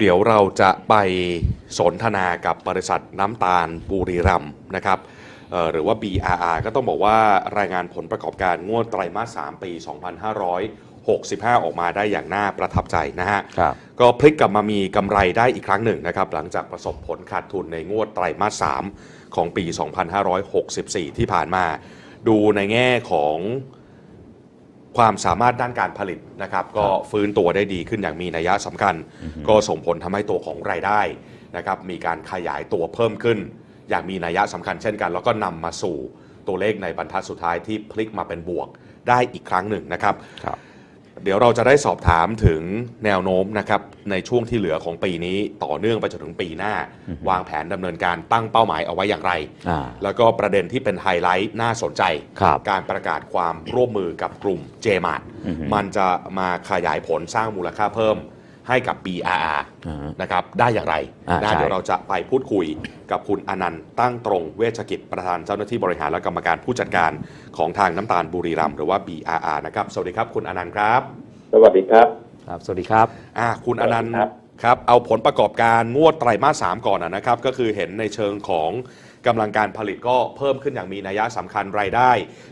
เดี๋ยวเราจะไปสนทนากับบริษัทน้ำตาลบุรีรัมย์นะครับเอ่อหรือว่า BRR ก็ต้องบอกว่ารายงานผลประกอบการงวดไตรมาส 3 ปี 2565 ออกมาได้อย่างน่าประทับใจนะฮะครับก็พลิกกลับมามีกำไรได้อีกครั้งหนึ่งนะครับ หลังจากประสบผลขาดทุนในงวดไตรมาส 3 ของปี 2564 ที่ผ่านมา ดูในแง่ของ ความสามารถด้านการผลิตนะครับ ก็ฟื้นตัวได้ดีขึ้นอย่างมีนัยสำคัญ ก็ส่งผลทำให้ตัวของรายได้นะครับมีการขยายตัวเพิ่มขึ้น อย่างมีนัยสำคัญเช่นกัน แล้วก็นำมาสู่ตัวเลขในบรรทัดสุดท้ายที่พลิกมาเป็นบวกได้อีกครั้งหนึ่งนะครับครับ เดี๋ยวเราจะได้สอบถามถึงแนวโน้มนะครับในช่วงที่เหลือของปีนี้ต่อเนื่องไปจนถึงปีหน้า วางแผนดำเนินการตั้งเป้าหมายเอาไว้อย่างไรอ่าแล้วก็ประเด็นที่เป็นไฮไลท์น่าสนใจครับการประกาศความร่วมมือกับกลุ่ม JMart อือฮึมันจะมาขยายผลสร้างมูลค่าเพิ่ม ให้กับ BRR อ่านะครับได้อย่างไรอ่านะใช่เดี๋ยวเราจะไปพูดคุยกับคุณอนันต์ตั้งตรงเวชกิจประธานเจ้าหน้าที่บริหารและกรรมการผู้จัดการของทางน้ำตาลบุรีรัมย์หรือว่า BRR นะครับสวัสดีครับคุณอนันต์ครับ สวัสดีครับครับ สวัสดีครับอ่าคุณอนันต์ครับครับเอาผลประกอบการงวดไตรมาสสามก่อนนะนะครับ ก็คือเห็นในเชิงของ กำลังการผลิตก็เพิ่มขึ้นอย่างมีนัยสำคัญรายได้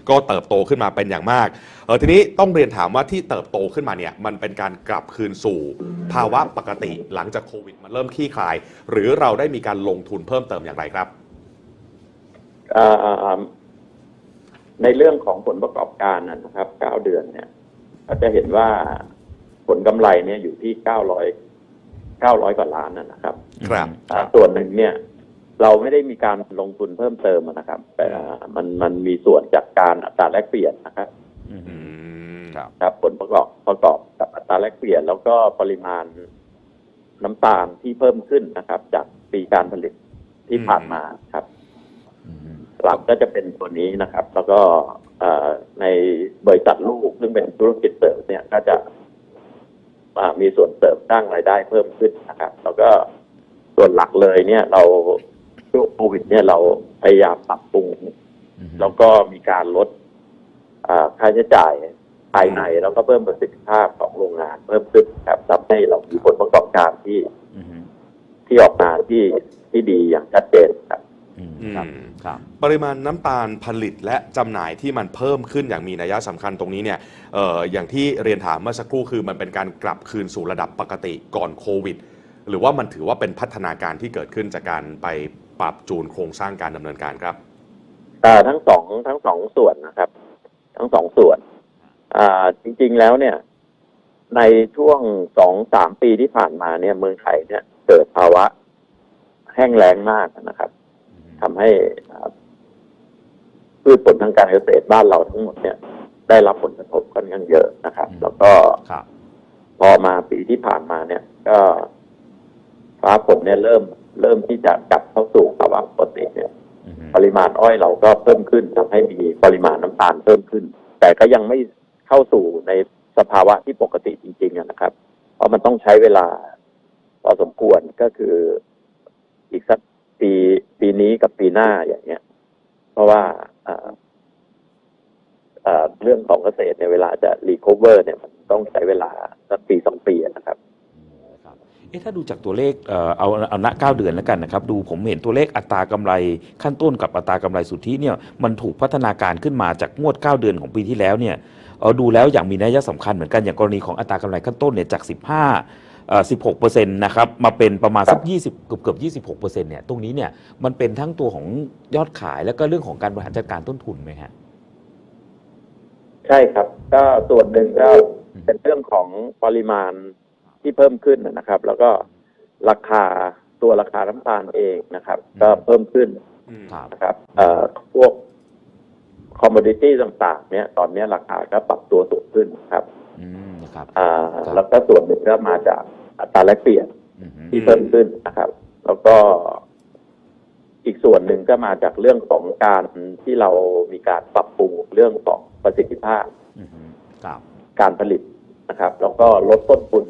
ก็เติบโตขึ้นมาเป็นอย่างมากเออทีนี้ต้องเรียนถามว่าที่เติบโตขึ้นมาเนี่ยมันเป็นการกลับคืนสู่ ภาวะปกติหลังจากโควิด มันเริ่มคลี่คลาย หรือเราได้มีการลงทุนเพิ่มเติมอย่างไรครับเอ่อในเรื่องของผลประกอบการนะนะครับ9เดือนเนี่ยก็จะเห็นว่าผลกำไรเนี่ยอยู่ที่900 900กว่าล้านนะนะครับ ครับอ่าส่วนหนึ่งเนี่ย เราไม่ได้มีการลงทุนเพิ่มเติมนะครับ แต่มันมันมีส่วนจากการอัตราแลกเปลี่ยนนะครับอืมอืมครับครับผลประกอบประกอบกับอัตราแลกเปลี่ยน แล้วก็ปริมาณน้ำตาลที่เพิ่มขึ้นนะครับ จากปีการผลิตที่ผ่านมาครับอืมหลักก็จะเป็นตัวนี้นะครับ แล้วก็เอ่อในบริษัทลูกซึ่งเป็นธุรกิจเสริมเนี่ยก็จะอ่ามีส่วนเสริมสร้างรายได้เพิ่มขึ้นนะครับ แล้วก็ส่วนหลักเลยเนี่ยเรา ช่วงโควิดเนี่ยเราพยายามปรับปรุงอืมแล้วก็มีการลดอ่าค่าใช้จ่ายภายในแล้วก็เพิ่มประสิทธิภาพของโรงงานเพิ่มขึ้นครับทำให้เรามีผลประกอบการที่อืมที่ออกมาที่ที่ดีอย่างชัดเจนครับอืมอืมครับครับ ปริมาณน้ำตาลผลิตและจำหน่ายที่มันเพิ่มขึ้นอย่างมีนัยสำคัญตรงนี้เนี่ยเอออย่างที่เรียนถามเมื่อสักครู่คือมันเป็นการกลับคืนสู่ระดับปกติก่อนโควิด หรือว่ามันถือว่าเป็นพัฒนาการที่เกิดขึ้นจากการไป ปรับจูนโครงสร้างการดำเนินการครับอ่าทั้งสองทั้งสองส่วนนะครับ ทั้งสองส่วนอ่าจริง ๆ แล้วเนี่ย ในช่วงสองสามปีที่ผ่านมาเนี่ย เมืองไทยเนี่ยเกิดภาวะแห้งแล้งมากนะครับทำให้อ่าพืชผลทางการเกษตรบ้านเราทั้งหมดเนี่ย ได้รับผลกระทบค่อนข้างเยอะนะครับอืมแล้วก็ครับพอมาปีที่ผ่านมาเนี่ย ก็ฟ้าฝนเนี่ยเริ่ม เริ่มที่จะกลับเข้าสู่ภาวะปกติเนี่ยอืมปริมาณอ้อยเราก็เพิ่มขึ้นทำให้มีปริมาณน้ำตาลเพิ่มขึ้น แต่ก็ยังไม่เข้าสู่ในสภาวะที่ปกติจริงๆอะนะครับ เพราะมันต้องใช้เวลาพอสมควรก็คืออีกสักปีปีนี้กับปีหน้าอย่างเงี้ย เพราะว่าเอ่อเอ่อเรื่องของเกษตรเนี่ยเวลาจะรีค o เวอร์เนี่ยมันต้องใช้เวลาสักปีสองปีอะนะครับครับ เอ๊ะถ้าดูจากตัวเลขเอ่อเอาเอาณเก้าเดือนแล้วกันนะครับ ดูผมเห็นตัวเลขอัตรากำไรขั้นต้นกับอัตรากำไรสุทธิเนี่ยมันถูกพัฒนาการขึ้นมาจากงวด 9 เดือนของปีที่แล้วเนี่ยเออดูแล้วอย่างมีนัยสำคัญเหมือนกันอย่างกรณีของอัตรากำไรขั้นต้นเนี่ยจาก 15เอ่อ16เปอร์เซ็นต์นะครับมาเป็นประมาณสัก 20 เกือบเกือบ26เปอร์เซ็นต์เนี่ยตรงนี้เนี่ยมันเป็นทั้งตัวของยอดขายแล้วก็เรื่องของการบริหารจัดการต้นทุนไหมฮะ ใช่ครับ ก็ส่วนหนึ่งก็เป็นเรื่องของปริมาณ ที่เพิ่มขึ้นนะครับ แล้วก็ราคาตัวราคาน้ำตาลเองนะครับ ก็เพิ่มขึ้นอืมครับนะครับเอ่อพวกคอมม o ดิตี้ต่างๆ เนี่ย ตอนนี้ราคาก็ปรับตัวสูงขึ้นครับอืมนะครับอ่าครับแล้วก็ส่วนหนึ่งก็มาจากอัตราแลกเปลี่ยนอืมที่เพิ่มขึ้นนะครับ แล้วก็อีกส่วนหนึ่งก็มาจากเรื่องของการที่เรามีการปรับปรุงเรื่องของประสิทธิภาพอืมครับการผลิตนะครับ แล้วก็ลดต้นทุน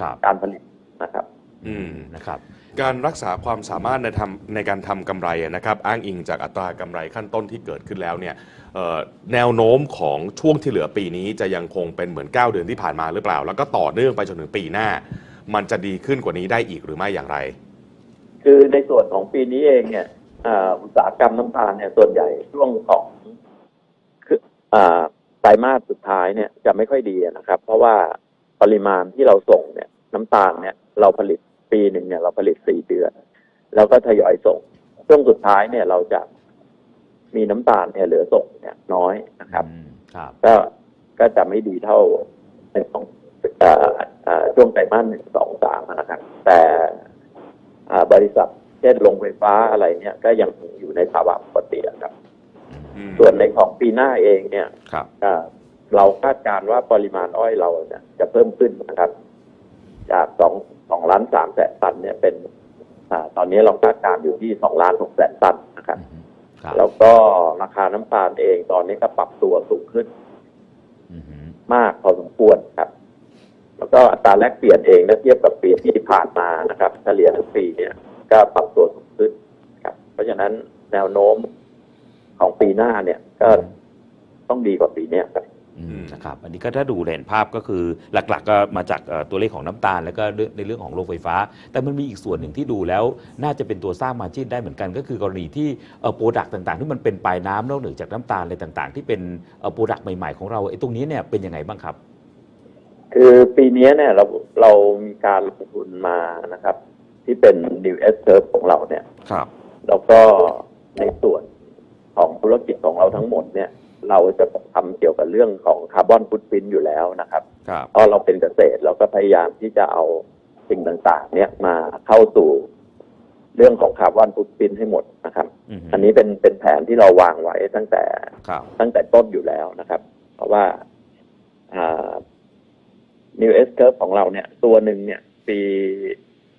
ครับ การผลิตนะครับ อืม นะครับ การรักษาความสามารถในทำในการทำกำไรอะนะครับ อ้างอิงจากอัตรากำไรขั้นต้นที่เกิดขึ้นแล้วเนี่ยเอ่อแนวโน้มของช่วงที่เหลือปีนี้จะยังคงเป็นเหมือน 9 เดือนที่ผ่านมาหรือเปล่า แล้วก็ต่อเนื่องไปจนถึงปีหน้า มันจะดีขึ้นกว่านี้ได้อีกหรือไม่อย่างไร คือในส่วนของปีนี้เองเนี่ยอ่าอุตสาหกรรมน้ำตาลเนี่ยส่วนใหญ่ช่วงของคืออ่าไตรมาสสุดท้ายเนี่ยจะไม่ค่อยดีนะครับ เพราะว่า ปริมาณที่เราส่งเนี่ย น้ำตาลเนี่ย เราผลิตปีหนึ่งเนี่ย เราผลิตสี่เดือน แล้วก็ทยอยส่งช่วงสุดท้ายเนี่ยเราจะมีน้ำตาลเนี่ยเหลือส่งเนี่ยน้อยนะครับอืมครับก็ก็จะไม่ดีเท่าในของเอ่อเอ่อช่วงไตรมาสหนึ่งสองสามนะครับแต่อ่าบริษัทเช่นโรงไฟฟ้าอะไรเนี่ย ก็ยังอยู่ในภาวะปกติอะครับอืมส่วนในของปีหน้าเองเนี่ยครับอ่า เราคาดการณ์ว่าปริมาณอ้อยเราเนี่ยจะเพิ่มขึ้นนะครับ จากสองสองล้านสามแสนตันเนี่ยเป็นอ่าตอนนี้เราคาดการณ์อยู่ที่สองล้านหกแสนตันนะครับอืมครับแล้วก็ราคาน้ำตาลเองตอนนี้ก็ปรับตัวสูงขึ้น อืมมากพอสมควรครับ แล้วก็อัตราแลกเปลี่ยนเองถ้าเทียบกับปีที่ผ่านมานะครับเฉลี่ยทั้งปีเนี่ย ก็ปรับตัวสูงขึ้นครับ เพราะฉะนั้นแนวโน้มของปีหน้าเนี่ยก็ต้องดีกว่าปีเนี้ยครับอืม นะครับอันนี้ก็ถ้าดูเห็นภาพก็คือหลักๆ ก็มาจากเอ่อตัวเลขของน้ำตาล แล้วก็เรื่องในเรื่องของโรงไฟฟ้า แต่มันมีอีกส่วนหนึ่งที่ดูแล้วน่าจะเป็นตัวสร้างมาจิ้นได้เหมือนกัน ก็คือกรณีที่โปรดักต์ต่างๆ ที่มันเป็นปลายน้ำนอกเหนือจากน้ำตาลอะไรต่างๆ ที่เป็นโปรดักต์ใหม่ๆของเราไอ้ตรงนี้เนี่ยเป็นยังไงบ้างครับ คือปีนี้เนี่ยเราเรามีการลงทุนมานะครับ ที่เป็น New S Curve ของเราเนี่ยครับ แล้วก็ในส่วนของธุรกิจของเราทั้งหมดเนี่ย เราจะทำเกี่ยวกับเรื่องของคาร์บอนฟุตพิ้นอยู่แล้วนะครับครับเพราะเราเป็นเกษตรเราก็พยายามที่จะเอาสิ่งต่างๆ เนี่ยมาเข้าสู่เรื่องของคาร์บอนฟุตพิ้นให้หมดนะครับอืมอันนี้เป็นเป็นแผนที่เราวางไว้ตั้งแต่ครับตั้งแต่ต้นอยู่แล้วนะครับ เพราะว่าอ่า New S Curve ของเราเนี่ย ตัวหนึ่งเนี่ย ปี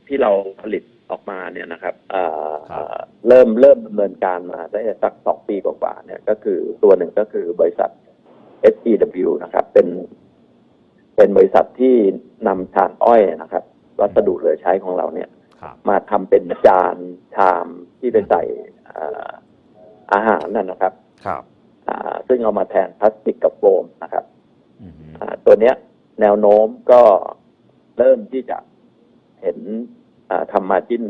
ที่เราผลิต ออกมาเนี่ยนะครับอ่าครับเริ่มเริ่มดำเนินการมาได้สักสองปีกว่าๆเนี่ยก็คือตัวหนึ่งก็คือบริษัท SEW นะครับ เป็น เป็นบริษัทที่นำชานอ้อยนะครับ วัสดุเหลือใช้ของเราเนี่ยครับมาทำเป็นจานชามที่ไปใส่อ่าอาหารนั่นนะครับครับอ่าซึ่งเอามาแทนพลาสติกกับโฟมนะครับอืมอ่าตัวเนี้ย แนวโน้มก็เริ่มที่จะเห็นอ่า ทำมาจิ้น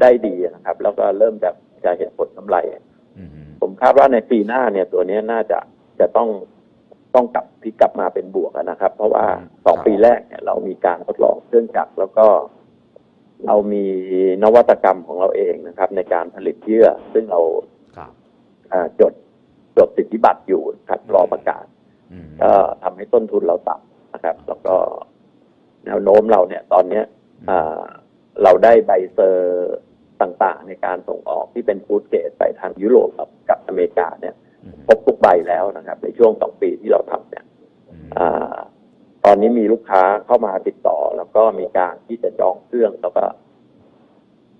ได้ดีนะครับ แล้วก็เริ่มจะจะเห็นผลกำไรอืมผมคาดว่าในปีหน้าเนี่ยตัวเนี้ยน่าจะจะต้องต้องกลับพลิกกลับมาเป็นบวกอะนะครับ เพราะว่าสองปีแรกเนี่ยเรามีการทดลองเครื่องจักรแล้วก็เรามีนวัตกรรมของเราเองนะครับ ในการผลิตเยื่อ ซึ่งเราครับอ่าจดจดสิทธิบัตรอยู่ครับรอประกาศอืมก็ทำให้ต้นทุนเราต่ำนะครับ แล้วก็แนวโน้มเราเนี่ย ตอนเนี้ยอ่า เราได้ใบเซอร์ต่างๆ ในการส่งออกที่เป็นฟู้ดเกรดไปทางยุโรปกับกับอเมริกาเนี่ยอืมครบทุกใบแล้วนะครับ ในช่วงสองปีที่เราทำเนี่ยอืมอ่าตอนนี้มีลูกค้าเข้ามาติดต่อ แล้วก็มีการที่จะจองเครื่องแล้วก็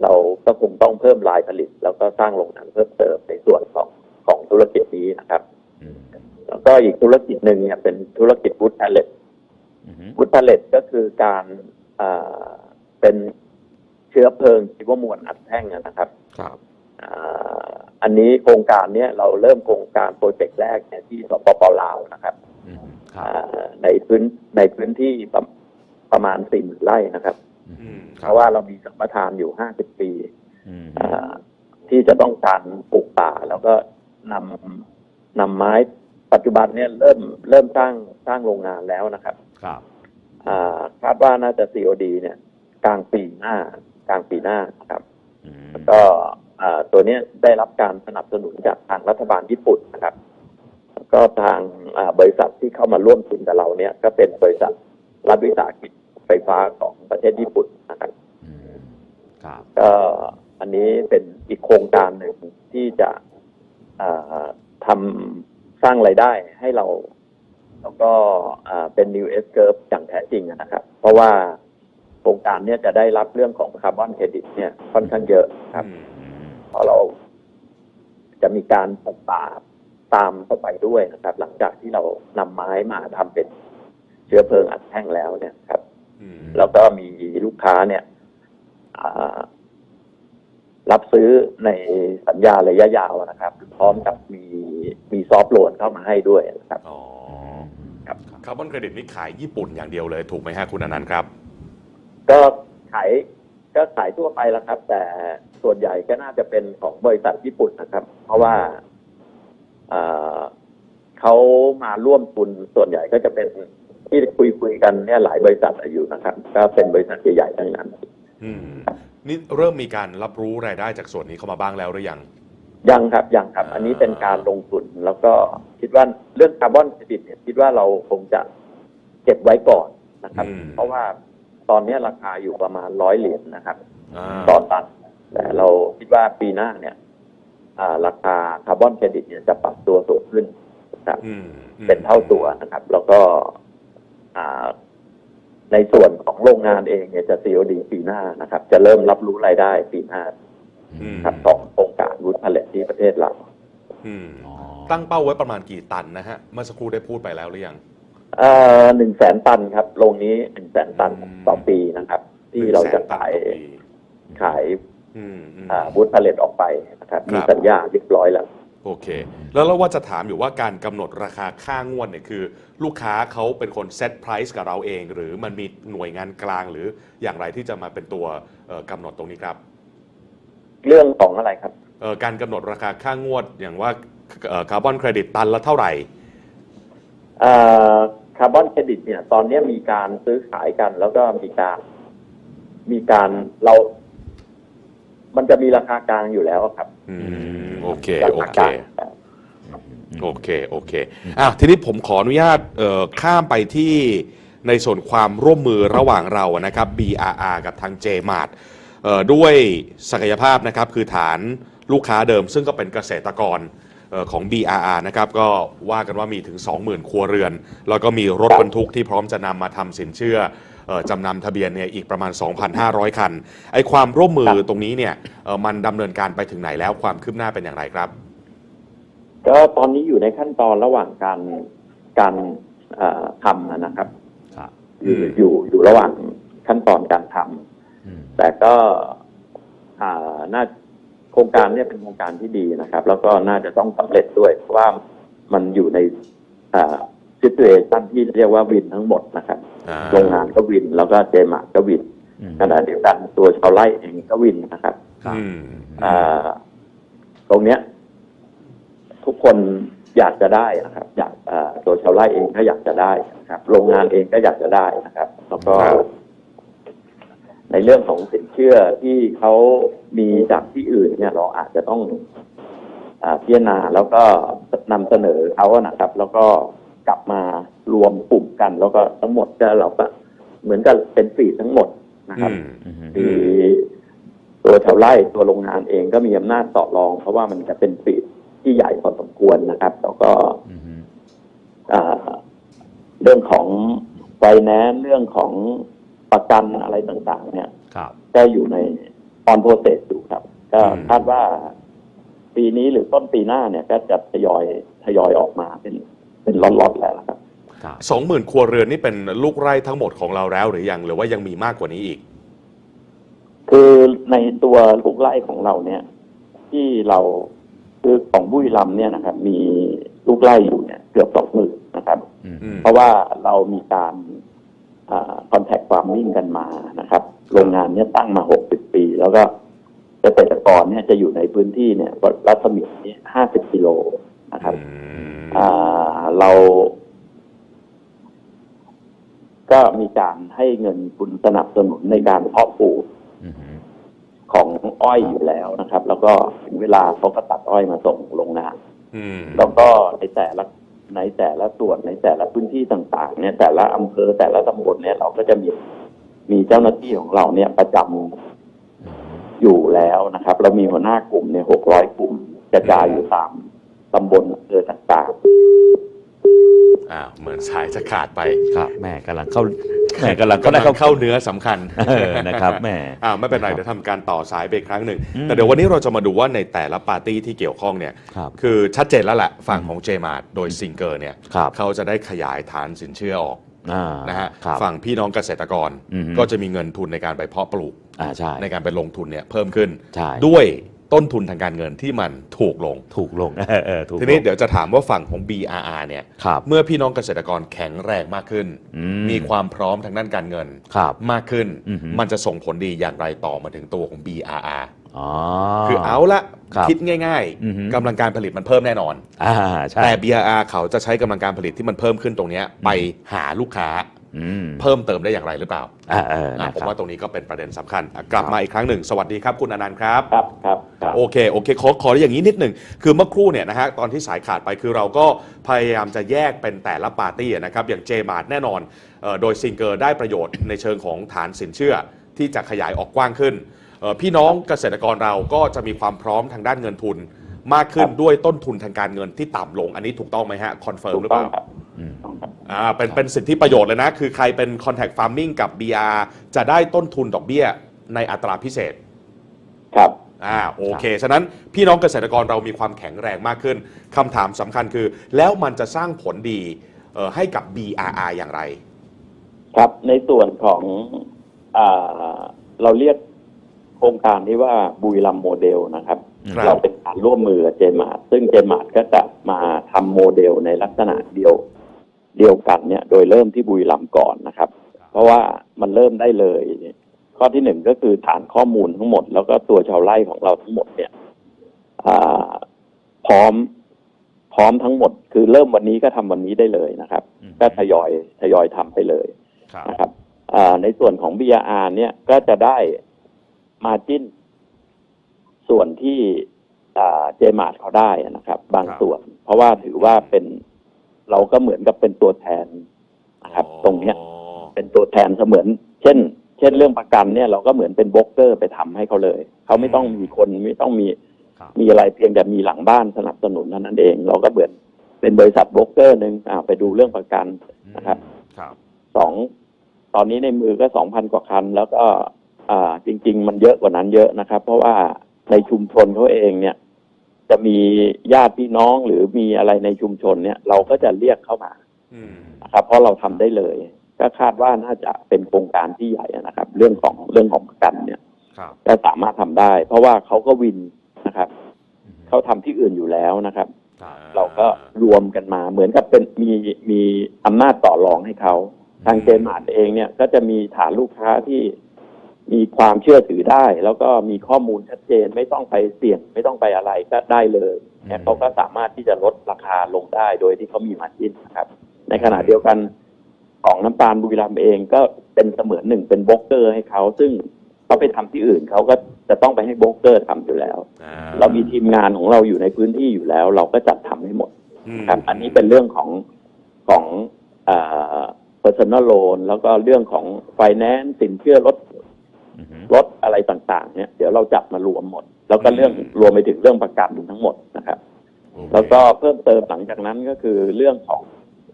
เราก็คงต้องเพิ่มลายผลิต แล้วก็สร้างโรงงานเพิ่มเติมในส่วนของของธุรกิจนี้นะครับอืมแล้วก็อีกธุรกิจหนึ่งเนี่ยเป็นธุรกิจวูดแพลเลตอืมวูดแพลเลตก็คือการอ่าเป็นเชื้อเพลิงชีวมวลอัดแท่งอะนะครับครับอ่าอันนี้โครงการเนี้ยเราเริ่มโครงการโปรเจกต์แรกเนี่ยที่สปปลาวนะครับอืมครับอ่าในพื้นในพื้นที่ประประมาณสี่หมื่นไร่นะครับอืมคเพรับราะว่าเรามีสัมปทานอยู่ห้าสิบปีอืมอ่าที่จะต้องการปลูกป่า แล้วก็นำนำไม้ปัจจุบันเนี่ยเริ่มเริ่มสร้างสร้างโรงงานแล้วนะครับ ครับอ่าคาดว่าน่าจะ COD เนี่ยกลางปีหน้า กลางปีหน้านะครับอืมแล้วก็อ่าตัวเนี้ยได้รับการสนับสนุนจากทางรัฐบาลญี่ปุ่นนะครับแล้วก็ทางอ่าบริษัทที่เข้ามาร่วมทุนกับเราเนี่ย ก็เป็นบริษัทรัฐวิสาหกิจไฟฟ้าของประเทศญี่ปุ่นนะครับอืมครับก็อันนี้เป็นอีกโครงการหนึ่งที่จะอ่าทำสร้างไรายได้ให้เรา แล้วก็อ่าเป็น new S curve อย่างแท้จริงอะนะครับ เพราะว่าโครงการเนี้ยจะได้รับเรื่องของคาร์บอนเครดิตเนี่ยค่อนข้างเยอะครับอืมอืมเพราะเราจะมีการปลูกป่าตามเข้าไปด้วยนะครับ หลังจากที่เรานำไม้มาทำเป็นเชื้อเพลิงอัดแท่งแล้วเนี่ยครับอืมแล้วก็มีลูกค้าเนี่ยอ่ารับซื้อในสัญญาระยะยาวนะครับ พร้อมกับมีมีซอฟต์โลนเข้ามาให้ด้วยนะครับอ๋อครับคาร์บอนเครดิตนี่ขายญี่ปุ่นอย่างเดียวเลยถูกไหมฮะคุณอนันต์ครับ ก็ขายก็ขายทั่วไปแล้วครับ แต่ส่วนใหญ่ก็น่าจะเป็นของบริษัทญี่ปุ่นนะครับ เพราะว่าเอ่อเขามาร่วมทุนส่วนใหญ่ก็จะเป็นที่คุยคุยๆกันเนี่ยหลายบริษัทอยู่นะครับ ก็เป็นบริษัทใหญ่ๆทั้งนั้น อืมนี่เริ่มมีการรับรู้รายได้จากส่วนนี้เข้ามาบ้างแล้วหรือยังยังครับยังครับ อันนี้เป็นการลงทุนแล้วก็คิดว่าเรื่องคาร์บอนเครดิตเนี่ยคิดว่าเราคงจะเก็บไว้ก่อนนะครับอืมเพราะว่า ตอนนี้ราคาอยู่ประมาณร้อยเหรียญนะครับอ่าต่อตัน แต่เราคิดว่าปีหน้าเนี่ยอ่าราคาคาร์บอนเครดิตเนี่ยจะปรับตัวสูงขึ้นนะครับอืมอืมเป็นเท่าตัวนะครับ แล้วก็อ่าในส่วนของโรงงานเองเนี่ยจะ COD ปีหน้านะครับ จะเริ่มรับรู้รายได้ปีหน้าอืมครับของโครงการวุฒิผลิตที่ประเทศเราอืมอ๋อตั้งเป้าไว้ประมาณกี่ตันนะฮะ เมื่อสักครู่ได้พูดไปแล้วหรือยังเอ่อ หนึ่งแสนตันครับโรงนี้หนึ่งแสนตันอืมต่อปีนะครับ ที่เราจะขาย100,000ตันต่อปีขายอืมอืมอ่าวุฒิผลิตออกไปนะครับมีครับสัญญาเรียบร้อยแล้วโอเค แล้วเราว่าจะถามอยู่ว่าการกำหนดราคาค่างวดเนี่ยคือ ลูกค้าเขาเป็นคนเซตไพรซ์กับเราเอง หรือมันมีหน่วยงานกลางหรืออย่างไรที่จะมาเป็นตัวเอ่อกำหนดตรงนี้ครับ เรื่องของอะไรครับเอ่อการกำหนดราคาค่างวดอย่างว่าคาร์บอนเครดิตตันละเท่าไหร่ คาร์บอนเครดิตเนี่ย ตอนนี้มีการซื้อขายกัน แล้วก็มีการมีการเรา มันจะมีราคากลางอยู่แล้วครับ อืมโอเคราโอคาเคกลางโอเค โอเคอะทีนี้ผมขออนุญาตเอ่อข้ามไปที่ในส่วนความร่วมมือระหว่างเราอะนะครับ BRR กับทาง JMart เอ่อด้วยศักยภาพนะครับ คือฐานลูกค้าเดิมซึ่งก็เป็นเกษตรกรเอ่อ ของ BRR นะครับก็ว่ากันว่ามีถึง 20,000 ครัวเรือน แล้วก็มีรถบรรทุกที่พร้อมจะนำมาทำสินเชื่อเอ่อจำนำทะเบียนเนี่ยอีกประมาณ 2,500 คันไอความร่วมมือตรงนี้เนี่ยเอ่อมันดำเนินการไปถึงไหนแล้วความคืบหน้าเป็นอย่างไรครับ ก็ตอนนี้อยู่ในขั้นตอนระหว่างการการเอ่อทำนะครับครับอยู่อืมอยู่อยู่ระหว่างขั้นตอนการทำอืมแต่ก็อ่าน่าโครงการเนี่ยเป็นโครงการที่ดีนะครับ แล้วก็น่าจะต้องสำเร็จด้วยเพราะว่ามันอยู่ในอ่าซิตูเอชันที่เรียกว่าวินทั้งหมดนะครับอ่าโรงงานก็วินแล้วก็เจมาร์ก็วินอืมขณะเดียวกันตัวชาวไร่เองก็วินนะครับครับอืมอ่าตรงเนี้ย ทุกคนอยากจะได้นะครับ อยากอ่าตัวชาวไร่เองก็อยากจะได้นะครับ โรงงานเองก็อยากจะได้นะครับ แล้วก็ครับ ในเรื่องของสินเชื่อที่เขามีจากที่อื่นเนี่ยเราอาจจะต้องอาพิจารณาแล้วก็นำเสนอเขาอะนะครับ แล้วก็กลับมารวมกลุ่มกัน แล้วก็ทั้งหมดก็เราก็เหมือนกับเป็นฟีดทั้งหมดนะครับอืมอืมมีตัวชาวไร่ตัวโรงงานเองก็มีอำนาจต่อรอง เพราะว่ามันจะเป็นปีดที่ใหญ่พอสมควรนะครับ แล้วก็อืมอ่าเรื่องของไฟแนนซ์เรื่องของ ประกันอะไรต่างๆ เนี่ยครับ ก็อยู่ในออนโปรเซสอยู่ครับ ก็อืมคาดว่าปีนี้หรือต้นปีหน้าเนี่ย ก็จะทยอยทยอยออกมาเป็นเป็นล็อตๆแล้วนะครับครับสองหมื่นครัวเรือนนี่เป็นลูกไร่ทั้งหมดของเราแล้วหรือยังหรือว่ายังมีมากกว่านี้อีก คือในตัวลูกไร่ของเราเนี่ย ที่เราคือของบุรีรัมย์เนี่ยนะครับ มีลูกไร่อยู่เนี่ย เกือบสองหมื่นนะครับอืมอืมเพราะว่าเรามีการ คอนแทคฟาร์มมิ่งกันมานะครับ โรงงานเนี่ยตั้งมาหกสิบปี แล้วก็เกษตรกรเนี่ยจะอยู่ในพื้นที่เนี่ยรัศมีห้าสิบกิโลนะครับอืมอ่าเราก็มีการให้เงินทุนสนับสนุนในการเพาะปลูกอืมของอ้อยอยู่แล้วนะครับ แล้วก็ถึงเวลาเขาก็ตัดอ้อยมาส่งโรงงานอืมแล้วก็ในแต่ละ ในแต่ละส่วนในแต่ละพื้นที่ต่าง ๆ เนี่ย แต่ละอำเภอแต่ละตำบลเนี่ยเราก็จะมีมีเจ้าหน้าที่ของเราเนี่ยประจำอยู่แล้วนะครับ เรามีหัวหน้ากลุ่มเนี่ยหกร้อยกลุ่มกระจายอยู่ตามตำบลอำเภอต่าง อ่าเหมือนสายจะขาดไปครับแม่กำลังเข้าแม่กำลังกำลังเข้าเข้าเนื้อสำคัญเออนะครับแม่อ่าไม่เป็นไรเดี๋ยวทำการต่อสายไปอีกครั้งหนึ่งอืมแต่เดี๋ยววันนี้เราจะมาดูว่าในแต่ละปาร์ตี้ที่เกี่ยวข้องเนี่ยครับคือชัดเจนแล้วแหละฝั่งของเจมาร์โดยซิงเกอร์เนี่ยครับเขาจะได้ขยายฐานสินเชื่อออกอ่านะฮะครับฝั่งพี่น้องเกษตรกรอือฮึก็จะมีเงินทุนในการไปเพาะปลูกอ่าใช่ในการไปลงทุนเนี่ยเพิ่มขึ้นใช่ด้วย ต้นทุนทางการเงินที่มันถูกลง ถูกลงเออเออถูกลง ทีนี้เดี๋ยวจะถามว่าฝั่งของ BRR เนี่ย ครับเมื่อพี่น้องเกษตรกรแข็งแรงมากขึ้น อืมีความพร้อมทางด้านการเงินครับ มากขึ้น อือหือ มันจะส่งผลดีอย่างไรต่อมาถึงตัวของ BRR อ๋อ คือเอาละครับคิดง่ายอือหือๆกำลังการผลิตมันเพิ่มแน่นอน อ่าใช่แต่ BRR เขาจะใช้กำลังการผลิตที่มันเพิ่มขึ้นตรงเนี้ยไปหาลูกค้าอืม เพิ่มเติมได้อย่างไรหรือเปล่าอ่าเอออะนะผมครับว่าตรงนี้ก็เป็นประเด็นสำคัญอะกลับครับมาอีกครั้งหนึ่ง สวัสดีครับคุณอนันต์ครับครับครับครับโอเคโอเคขอขออย่างนี้นิดหนึ่งคือเมื่อครู่เนี่ยนะฮะตอนที่สายขาดไปคือเราก็พยายามจะแยกเป็นแต่ละปาร์ตี้นะครับอย่างเจมาร์แน่นอนเออโดยซิงเกอร์ได้ประโยชน์ในเชิงของฐานสินเชื่อที่จะขยายออกกว้างขึ้นเอ่อพี่น้องเกษตรกรเราก็จะมีความพร้อมทางด้านเงินทุนมากขึ้นด้วยต้นทุนทางการเงินที่ต่ำลง อันนี้ถูกต้องไหมฮะคอนเฟิร์มถูกหรือต้เปองล่าครับ อืมต้องครับอ่าเป็นเป็นสิทธิประโยชน์เลยนะ คือใครเป็น contact farming กับ BR จะได้ต้นทุนดอกเบี้ยในอัตราพิเศษ ครับ อ่าโอเค ฉะนั้นพี่น้องเกษตรกรเรามีความแข็งแรงมากขึ้นคำถามสำคัญคือ แล้วมันจะสร้างผลดีเอ่อให้กับ BRR อย่างไร ครับ ในส่วนของอาเราเรียกโครงการนี้ว่าบุรีรัมย์โมเดลนะครับ ครับ เราเป็นการร่วมมือกับเจมาร์ซึ่งเจมาร์ก็จะมาทำโมเดลในลักษณะเดียว เดียวกันเนี่ยโดยเริ่มที่บุรีรัมย์ก่อนนะครับ เพราะว่ามันเริ่มได้เลย ข้อที่หนึ่งก็คือฐานข้อมูลทั้งหมด แล้วก็ตัวชาวไร่ของเราทั้งหมดเนี่ยอ่าพร้อมพร้อมทั้งหมด คือเริ่มวันนี้ก็ทำวันนี้ได้เลยนะครับอืมก็ทยอยทยอยทำไปเลยครับนะครับอ่าในส่วนของ BRR เนี่ยก็จะได้มาจิ้น ส่วนที่เจมาร์เขาได้นะครับ บางส่วน เพราะว่าถือว่าเป็น เราก็เหมือนกับเป็นตัวแทนนะครับ ตรงเนี้ย เป็นตัวแทนเสมือน เช่น เช่นเรื่องประกันเนี่ยเราก็เหมือนเป็นโบรกเกอร์ไปทำให้เขาเลย เขาไม่ต้องมีคนไม่ต้องมีครับมีอะไรเพียงแต่มีหลังบ้านสนับสนุนเท่านั้นเอง เราก็เหมือนเป็นบริษัทโบรกเกอร์หนึ่งอ่าไปดูเรื่องประกันนะครับครับสองตอนนี้ในมือก็สองพันกว่าคัน แล้วก็ อ่า จริง ๆ มันเยอะกว่านั้นเยอะนะครับ เพราะว่าในชุมชนเขาเองเนี่ย จะมีญาติพี่น้องหรือมีอะไรในชุมชนเนี่ย เราก็จะเรียกเข้ามาอืมนะครับ เพราะเราทำได้เลย ก็คาดว่าน่าจะเป็นโครงการที่ใหญ่นะครับ เรื่องของเรื่องของประกันเนี่ยครับก็สามารถทำได้ เพราะว่าเขาก็วินนะครับเขาทำที่อื่นอยู่แล้วนะครับ เราก็รวมกันมาเหมือนกับเป็นมีมีอำนาจต่อรองให้เขาทางเจมาร์เองเนี่ย ก็จะมีฐานลูกค้าที่ มีความเชื่อถือได้ แล้วก็มีข้อมูลชัดเจนไม่ต้องไปเสี่ยง ไม่ต้องไปอะไรก็ได้เลยเนี่ยเขาก็สามารถที่จะลดราคาลงได้โดยที่เขามีมาจิ้นนะครับ ในขณะเดียวกันของน้ำตาลบุรีรัมย์เองก็เป็นเสมือนหนึ่งเป็นโบรกเกอร์ให้เขาซึ่งเขาไปทำที่อื่นเขาก็จะต้องไปให้โบรกเกอร์ทำอยู่แล้วอ่เรามีทีมงานของเราอยู่ในพื้นที่อยู่แล้ว เราก็จัดทำให้หมดอืมครับ อันนี้เป็นเรื่องของของเอ่อ personal loan แล้วก็เรื่องของ finance สินเชื่อรถอือฮึ รถอะไรต่างๆ เนี่ย เดี๋ยวเราจับมารวมหมด แล้วก็เรื่องรวมไปถึงเรื่องประกันทั้งหมดนะครับโอเคแล้วก็เพิ่มเติมหลังจากนั้นก็คือเรื่องของ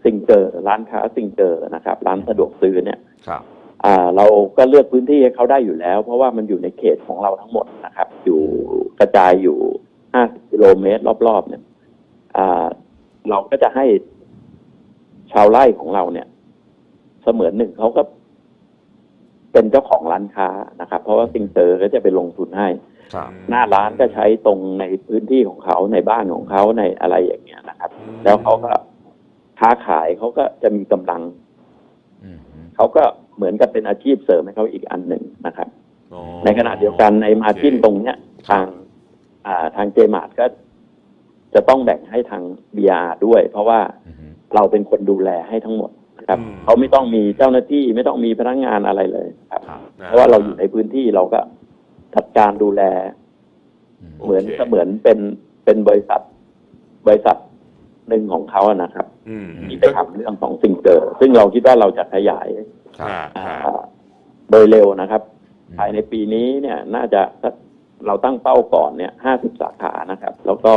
ซิงเกอร์ร้านค้าซิงเกอร์นะครับ ร้านสะดวกซื้อเนี่ยครับอ่าเราก็เลือกพื้นที่ให้เขาได้อยู่แล้ว เพราะว่ามันอยู่ในเขตของเราทั้งหมดนะครับ อยู่กระจายอยู่50กิโลเมตรรอบๆเนี่ยอ่าเราก็จะให้ชาวไร่ของเราเนี่ย เสมือนหนึ่งเขาก็ เป็นเจ้าของร้านค้านะครับ เพราะว่าซิงเตอร์ก็จะไปลงทุนให้ ครับ หน้าร้านก็ใช้ตรงในพื้นที่ของเขาในบ้านของเขาในอะไรอย่างเงี้ยนะครับแล้วเขาก็ค้าขายเขาก็จะมีกำลัง อืมฮึเขาก็เหมือนกับเป็นอาชีพเสริมให้เขาอีกอันหนึ่งนะครับ อ๋อในขณะเดียวกันในมาจิ้นโอเคตรงเนี้ยทางอ่าทางเจมาร์ก็จะต้องแบ่งให้ทางบีอาด้วย เพราะว่าอือฮึเราเป็นคนดูแลให้ทั้งหมดนะครับอืม เขาไม่ต้องมีเจ้าหน้าที่ไม่ต้องมีพนักงานอะไรเลยครับครับ เพราะว่าเราอยู่ในพื้นที่เราก็จัดการดูแลอืมเหมือนโอเคเสมือนเป็นเป็นบริษัท บริษัทหนึ่งของเขาอะนะครับอืมที่ไปทำเรื่องของซิงเกอร์ซึ่งเราคิดว่าเราจะขยายครับอ่าอ่าอ่าโดยเร็วนะครับอืมภายในปีนี้เนี่ย น่าจะเราตั้งเป้าก่อนเนี่ยห้าสิบสาขานะครับ แล้วก็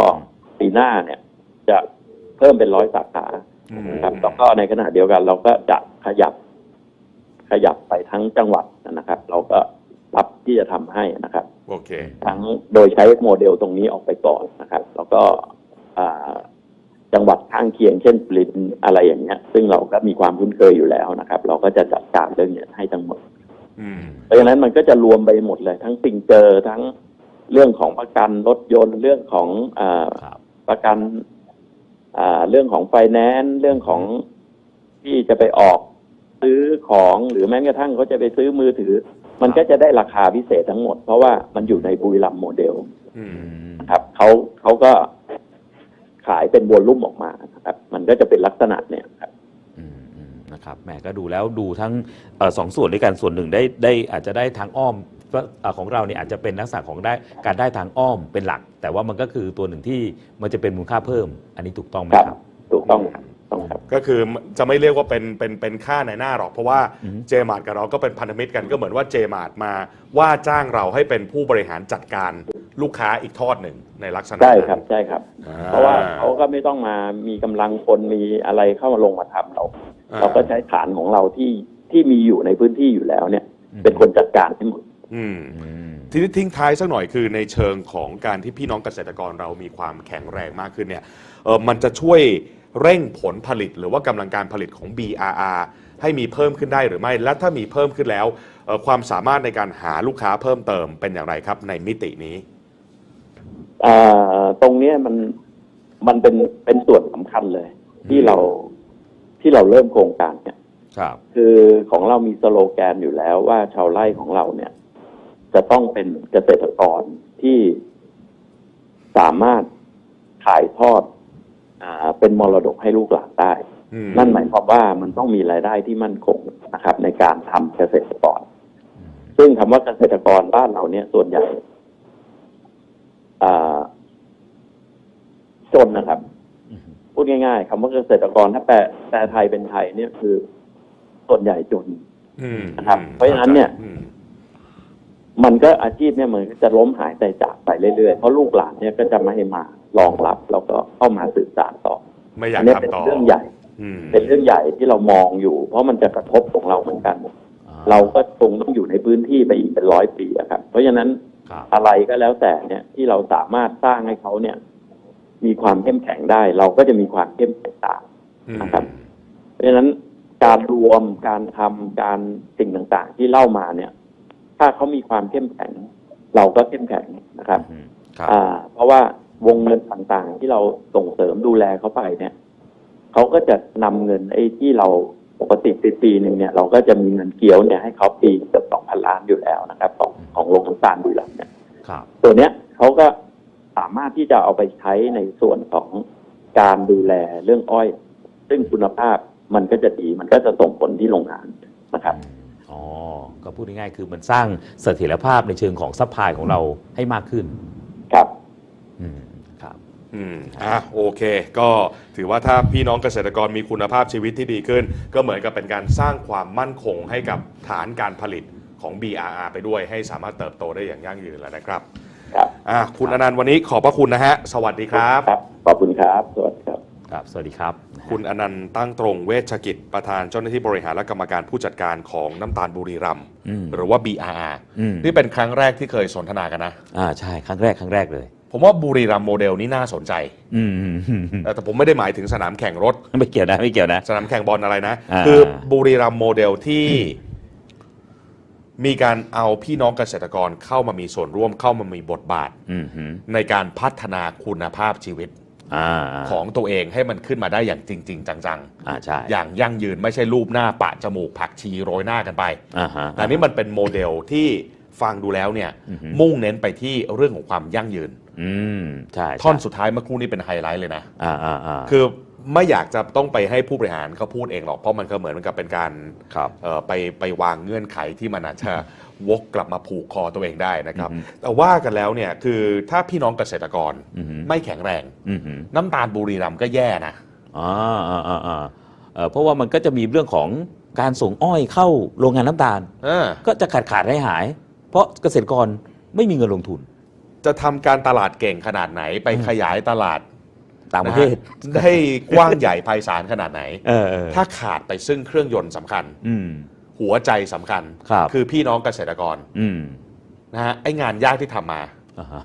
ปีหน้าเนี่ย จะเพิ่มเป็นร้อยสาขาอืมนะครับแล้วก็ในขณะเดียวกัน เราก็จะขยับ ขยับไปทั้งจังหวัดนะครับ เราก็รับที่จะทำให้นะครับโอเค ทั้งโดยใช้โมเดลตรงนี้ออกไปก่อนนะครับ แล้วก็อ่าจังหวัดข้างเคียงเช่นปรินอะไรอย่างเงี้ย ซึ่งเราก็มีความคุ้นเคยอยู่แล้วนะครับ เราก็จะจัดการเรื่องเนี้ยให้ทั้งหมดอืมเพราะฉะนั้นมันก็จะรวมไปหมดเลย ทั้งซิงเจอร์ทั้งเรื่องของประกันรถยนต์เรื่องของอาครับประกันอ่าเรื่องของไฟแนนซ์เรื่องของที่จะไปออก ซื้อของหรือแม้กระทั่งเขาจะไปซื้อมือถือ มันก็จะได้ราคาพิเศษทั้งหมด เพราะว่ามันอยู่ในบุรีรัมย์โมเดลอือืมมนะครับเขาเขาก็ขายเป็นวอลลุ่มออกมานะครับมันก็จะเป็นลักษณะเนี่ยครับอืมอืมนะครับแหมก็ดูแล้วดูทั้งเอ่อสองส่วนด้วยกันส่วนหนึ่งได้ได้อาจจะได้ทางอ้อมก็เอ่อของเราเนี่ยอาจจะเป็นลักษณะของได้การได้ทางอ้อมเป็นหลัก แต่ว่ามันก็คือตัวหนึ่งที่มันจะเป็นมูลค่าเพิ่ม อันนี้ถูกต้องไหมครับครับถูกต้องครับ ต้องครับ ก็คือจะไม่เรียกว่าเป็นเป็นเป็นค่าในหน้าหรอก เพราะว่าอืมเจมาร์กับเราก็เป็นพันธมิตรกันก็เหมือนว่าเจมาร์มาว่าจ้างเราให้เป็นผู้บริหารจัดการลูกค้าอีกทอดหนึ่งในลักษณะใช่นั้นครับใช่ครับอ่เพราะว่าเขาก็ไม่ต้องมามีกำลังคนมีอะไรเข้ามาลงมาทำเราอ่าเราก็ใช้ฐานของเราที่ที่มีอยู่ในพื้นที่อยู่แล้วเนี่ย เป็นคนจัดการให้หมดอืมอืมทีนี้ทิ้งท้ายสักหน่อยคือในเชิงของการที่พี่น้องเกษตรกรเรามีความแข็งแรงมากขึ้นเนี่ยเออมันจะช่วย เร่งผลผลิต หรือว่ากำลังการผลิตของ BRR ให้มีเพิ่มขึ้นได้หรือไม่ และถ้ามีเพิ่มขึ้นแล้วเอ่อความสามารถในการหาลูกค้าเพิ่มเติมเป็นอย่างไรครับ ในมิตินี้อ่าตรงเนี้ยมันมันเป็นเป็นส่วนสำคัญเลย ที่เราที่เราเริ่มโครงการเนี่ยครับ คือของเรามีสโลแกนอยู่แล้วว่าชาวไร่ของเราเนี่ย จะต้องเป็นเกษตรกรที่สามารถขายทอดอ่า เป็นมรดกให้ลูกหลานได้อืมนั่นหมายความว่ามันต้องมีรายได้ที่มั่นคงนะครับ ในการทำเกษตรกร ซึ่งคำว่าเกษตรกรบ้านเราเนี่ยส่วนใหญ่อ่าจนนะครับอืมพูดง่าย ๆคำว่าเกษตรกรถ้าแปลแปลไทยเป็นไทยเนี่ยคือ ส่วนใหญ่จนอืมนะครับ เพราะฉะนั้นเนี่ยอืมมันก็อาชีพเนี่ยมันก็จะล้มหายใจจากไปเรื่อยๆ เพราะลูกหลานเนี่ยก็จะไม่ให้มา รองรับแล้วก็เข้ามาสืบสานต่อไม่อยากอันเนี้ยเป็นทำต่อเรื่องใหญ่ อืมเป็นเรื่องใหญ่ที่เรามองอยู่ เพราะมันจะกระทบของเราเหมือนกัน อ่เราก็คงต้องอยู่ในพื้นที่ไปอีกเป็นร้อยปีอะครับ เพราะฉะนั้นครับ อะไรก็แล้วแต่เนี่ยที่เราสามารถสร้างให้เขาเนี่ย มีความเข้มแข็งได้ เราก็จะมีความเข้มแข็งตาม อืม นะครับ เพราะฉะนั้นการรวมการทำการสิ่งต่างๆ ที่เล่ามาเนี่ย ถ้าเขามีความเข้มแข็ง เราก็เข้มแข็งนะครับ อืมครับ อ่า เพราะว่า วงเงินต่างๆ ที่เราส่งเสริมดูแลเขาไปเนี่ยเขาก็จะนำเงินไอ้ที่เราปกติปีปีหนึ่งเนี่ยเราก็จะมีเงินเกี้ยวเนี่ยให้เขาปีเกือบสองพันล้านอยู่แล้วนะครับ ของของโรงน้ำตาลบุรีรัมย์เนี่ยครับตัวเนี้ยเขาก็สามารถที่จะเอาไปใช้ในส่วนของการดูแลเรื่องอ้อย ซึ่งคุณภาพมันก็จะดีมันก็จะส่งผลที่โรงงานนะครับอ๋อก็พูดง่ายๆคือมันสร้างเสถียรภาพในเชิงของซัพพลายของเราให้มากขึ้น ครับ อืมครับ อืมอะโอเค ก็ถือว่าถ้าพี่น้องเกษตรกรมีคุณภาพชีวิตที่ดีขึ้น ก็เหมือนกับเป็นการสร้างความมั่นคงให้กับฐานการผลิตของ BRR ไปด้วยให้สามารถเติบโตได้อย่างยั่งยืนแล้วนะครับครับอะคุณอนันต์วันนี้ขอบพระคุณนะฮะ สวัสดีครับ ครับ ขอบคุณครับ สวัสดีครับ ครับ สวัสดีครับ คุณอนันต์ตั้งตรงเวชกิจประธานเจ้าหน้าที่บริหารและกรรมการผู้จัดการของน้ำตาลบุรีรัมย์อืมหรือว่า BRR อืมนี่เป็นครั้งแรกที่เคยสนทนากันนะ อ่า ใช่ ครั้งแรก ครั้งแรกเลย ผมว่าบุรีรัมย์โมเดลนี้น่าสนใจอืมอืมอืมอืมแต่ผมไม่ได้หมายถึงสนามแข่งรถ ไม่เกี่ยวนะไม่เกี่ยวนะ สนามแข่งบอลอะไรนะ อ่า คือบุรีรัมย์โมเดลที่ มีการเอาพี่น้องเกษตรกรเข้ามามีส่วนร่วมเข้ามามีบทบาท อืมฮึในการพัฒนาคุณภาพชีวิตอ่าของตัวเองให้มันขึ้นมาได้อย่างจริง ๆ จังอ่าใช่ๆ อย่างยั่งยืนไม่ใช่รูปหน้าปะจมูกผักชีโรยหน้ากันไป อ่าฮะแต่นี่มันเป็นโมเดลที่ ฟังดูแล้วเนี่ยอือฮึมุ่งเน้นไปที่เรื่องของความยั่งยืนอืมใช่ใช่ท่อนสุดท้ายเมื่อครู่นี้เป็นไฮไลท์เลยนะอ่าอ่าอ่าคือไม่อยากจะต้องไปให้ผู้บริหารเขาพูดเองหรอกเพราะมันก็เหมือนกับเป็นการครับเอ่อไปไปวางเงื่อนไขที่มันอาจจะวกกลับมาผูกคอตัวเองได้นะครับอือฮึแต่ว่ากันแล้วเนี่ยคือถ้าพี่น้องเกษตรกรอือฮึไม่แข็งแรงอืมฮึน้ำตาลบุรีรัมย์ก็แย่นะอ่าอ่าอ่าอ่าเอ่อเพราะว่ามันก็จะมีเรื่องของการส่งอ้อยเข้าโรงงานน้ำตาลเออก็จะขาดขาดหายหายเพ ราะเกษตรกรไม่มีเงินลงทุน จะทำการตลาดเก่งขนาดไหน ไปอืมขยายตลาดต่างประเทศนฮได้กว้างใหญ่ไพศาลขนาดไหน เออเออถ้าขาดไปซึ่งเครื่องยนต์สำคัญ อืม หัวใจสำคัญครับ อพี่น้องเกษตรกรอืมนะฮะไอ้งานยากที่ทำมา อ่าฮะ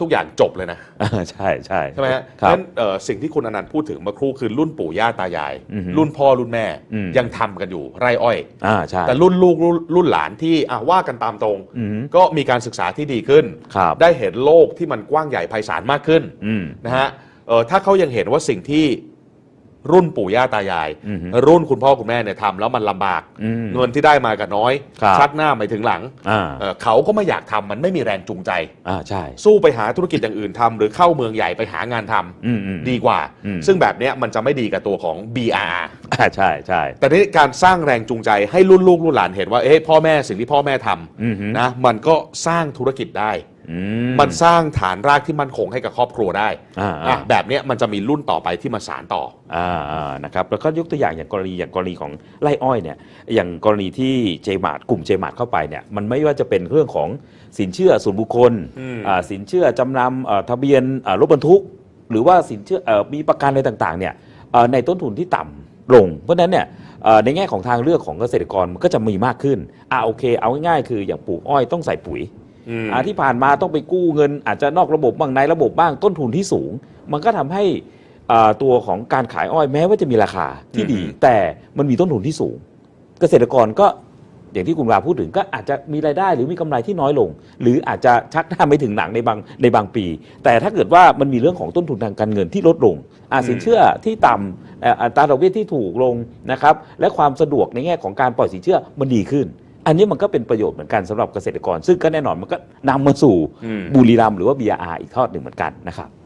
ทุกอย่างจบเลยนะอ่าใช่ใช่ใช่ไหมฮะครับงั้นเอ่อสิ่งที่คุณอนันต์พูดถึงเมื่อครู่คือรุ่นปู่ย่าตายาย อือฮึรุ่นพ่อรุ่นแม่อืม ยังทำกันอยู่ไร่อ้อย อ่าใช่แต่รุ่นลูกรุ่นรุ่นหลานที่อะว่ากันตามตรง อืมก็มีการศึกษาที่ดีขึ้น ครับได้เห็นโลกที่มันกว้างใหญ่ไพศาลมากขึ้นอืม นะฮะเอ่อถ้าเขายังเห็นว่าสิ่งที่ รุ่นปู่ย่าตายาย อือฮึรุ่นคุณพ่อคุณแม่เนี่ยทำแล้วมันลำบากอืมเงินที่ได้มาก็น้อย ครับ ชักหน้าไปถึงหลังอ่าเอ่อเขาก็ไม่อยากทำมันไม่มีแรงจูงใจ อ่าใช่สู้ไปหาธุรกิจอย่างอื่นทำหรือเข้าเมืองใหญ่ไปหางานทำอืมอืม ดีกว่า อืม ซึ่งแบบเนี้ยมันจะไม่ดีกับตัวของ BRR อ่าใช่ใช่แต่ในการสร้างแรงจูงใจให้รุ่นลูกรุ่นหลานเห็นว่าเอ้พ่อแม่สิ่งที่พ่อแม่ทอืมฮึำนะมันก็สร้างธุรกิจได้อื มันสร้างฐานรากที่มั่นคงให้กับครอบครัวได้อ่าอะอ่าแบบเนี้ยมันจะมีรุ่นต่อไปที่มาสานต่ออ่าอ่านะครับแล้วก็ยกตัวอย่างอย่างกรณีอย่างกรณีของไร่อ้อยเนี่ยอย่างกรณีที่เจมาร์กลุ่มเจมาร์เข้าไปเนี่ยมันไม่ว่าจะเป็นเรื่องของสินเชื่อส่วนบุคคลอืมอ่าสินเชื่อจำนำอ่าทะเบียนอ่ารถบรรทุก หรือว่าสินเชื่อเอ่อมีประกันอะไรต่างๆเนี่ยเอ่อในต้นทุนที่ต่ำลง เพราะฉะนั้นเนี่ยเอ่อในแง่ของทางเลือกของเกษตรกรมันก็จะมีมากขึ้นอ่าโอเค เอาง่ายๆคืออย่างปลูกอ้อยต้องใส่ปุ๋ยอืมอ่า ที่ผ่านมาต้องไปกู้เงิน อาจจะนอกระบบบ้างในระบบบ้างต้นทุนที่สูง มันก็ทำให้อ่าตัวของการขายอ้อยแม้ว่าจะมีราคาที่ดีอืมแต่มันมีต้นทุนที่สูง เกษตรกรก็อย่างที่คุณวาพูดถึงก็อาจจะมีรายได้หรือมีกำไรที่น้อยลง หรืออาจจะชักหน้าไม่ถึงหนังในบางในบางปี แต่ถ้าเกิดว่ามันมีเรื่องของต้นทุนทางการเงินที่ลดลงอาสินเชื่อที่ต่ำเอ่ออัตราดอกเบี้ยที่ถูกลงนะครับและความสะดวกในแง่ของการปล่อยสินเชื่อมันดีขึ้น อันนี้มันก็เป็นประโยชน์เหมือนกันสำหรับเกษตรกร ซึ่งก็แน่นอนมันก็นำมาสู่อืมบุรีรัมย์หรือว่า BRR อีกทอดหนึ่งเหมือนกันนะครับ